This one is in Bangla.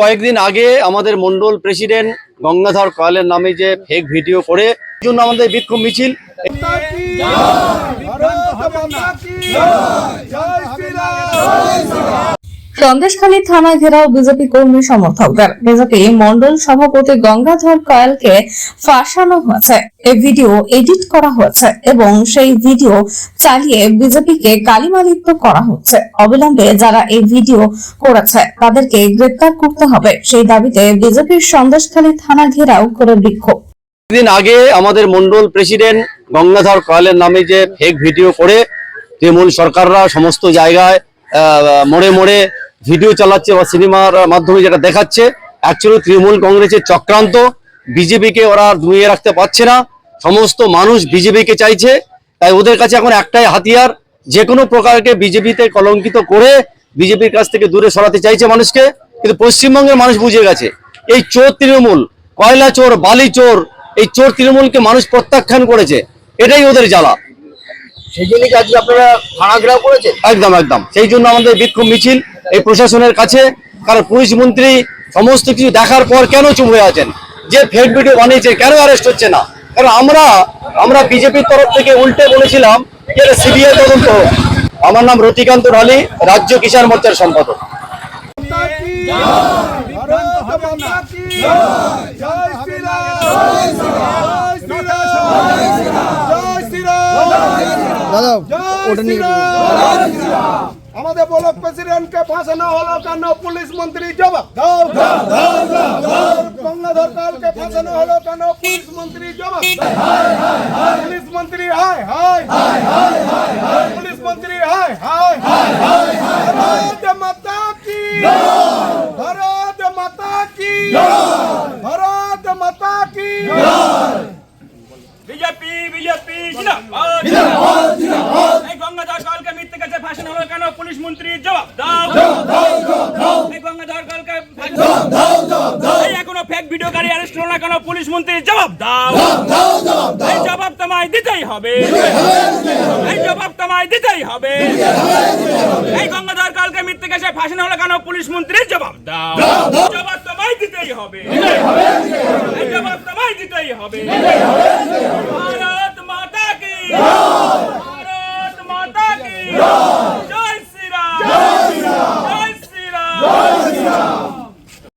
কয়েকদিন আগে আমাদের মন্ডল প্রেসিডেন্ট গঙ্গাধর কয়ালের নামে যে ফেক ভিডিও করে জন্য আমাদের বিক্ষোভ মিছিল। সন্দেশখালী থানা ঘেরাও বিজেপি কর্মী সমর্থকদের। বিজেপি মন্ডল সভাপতি গঙ্গাধর কয়ালকে ফাঁসানো হয়েছে। এই ভিডিও এডিট করা হয়েছে এবং সেই ভিডিও চালিয়ে বিজেপিকে গালিমালিপ্ত করা হচ্ছে। অবিলম্বে যারা এই ভিডিও করেছে, তাদেরকে গ্রেপ্তার করতে হবে। সেই দাবিতে বিজেপির সন্দেশখালী থানা ঘেরাও করে বিক্ষোভ। দিন আগে আমাদের মন্ডল প্রেসিডেন্ট গঙ্গাধর কয়ালের নামে যে ফেক ভিডিও করে তৃণমূল সরকাররা সমস্ত জায়গায় মোড়ে মোড়ে ভিডিও চালাচ্ছে বা সিনেমার মাধ্যমে যেটা দেখাচ্ছে অ্যাকচুয়ালি তৃণমূল কংগ্রেসের চক্রান্ত। বিজেপিকে ওরা ধুয়ে রাখতে পারছে না। সমস্ত মানুষ বিজেপিকে চাইছে। তাই ওদের কাছে এখন একটাই হাতিয়ার যে কোনো প্রকারকে বিজেপিতে কলঙ্কিত করে বিজেপির কাছ থেকে দূরে সরাতে চাইছে মানুষকে। কিন্তু পশ্চিমবঙ্গের মানুষ বুঝে গেছে এই চোর তৃণমূল কয়লা চোর বালি চোর এই চোর তৃণমূলকে মানুষ প্রত্যাখ্যান করেছে। এটাই ওদের জ্বালা। সেই জন্য কি আজকে আপনারা ঘেরাও করেছেন? একদম একদম। সেই জন্য আমাদের বিক্ষোভ মিছিল। এই প্রশাসনের কাছে, কারণ পুলিশ মন্ত্রী সমস্ত কিছু দেখার পর কেন চুপ হয়ে আছেন? যে ফেক ভিডিও বানিয়েছে, কেন অ্যারেস্ট হচ্ছে না? কারণ আমরা আমরা বিজেপির তরফ থেকে উল্টে বলেছিলাম যে সিবিআই তদন্ত আমার নাম রতিকান্ত ঢালি, রাজ্য কিষাণ মোর্চার সম্পাদক। জয় দাদা ওটা নিয়ে আমাদের ব্লক প্রেসিডেন্টকে ফাঁসানো হলো কেন? পুলিশ মন্ত্রী জবাব দাও। গঙ্গাধর পালকে ফাঁসানো হলো কেন? পুলিশ মন্ত্রী জবাব পুলিশ মন্ত্রী হায় হায়। পুলিশ মন্ত্রী হায় হায়। ভারত মাতা কি? ভারত মাতা কি? ভারত মাতা কি? বিজেপি বিজেপি পুলিশ মন্ত্রী জবাব দাও। এই গঙ্গাধর কালকে এই এখনও ফেক ভিডিও গাড়ি অ্যারেস্ট হলো না কেন? পুলিশ মন্ত্রী জবাব দাও। এই জবাব তোমায় দিতেই হবে। এই জবাব তোমায় দিতেই হবে। এই গঙ্গাধর কালকে মিথ্যে কাছে ফাঁসি হলো কেন? পুলিশ মন্ত্রী জবাব দাও। জবাব তোমায় দিতেই হবে। এই জবাব তোমায় দিতেই হবে।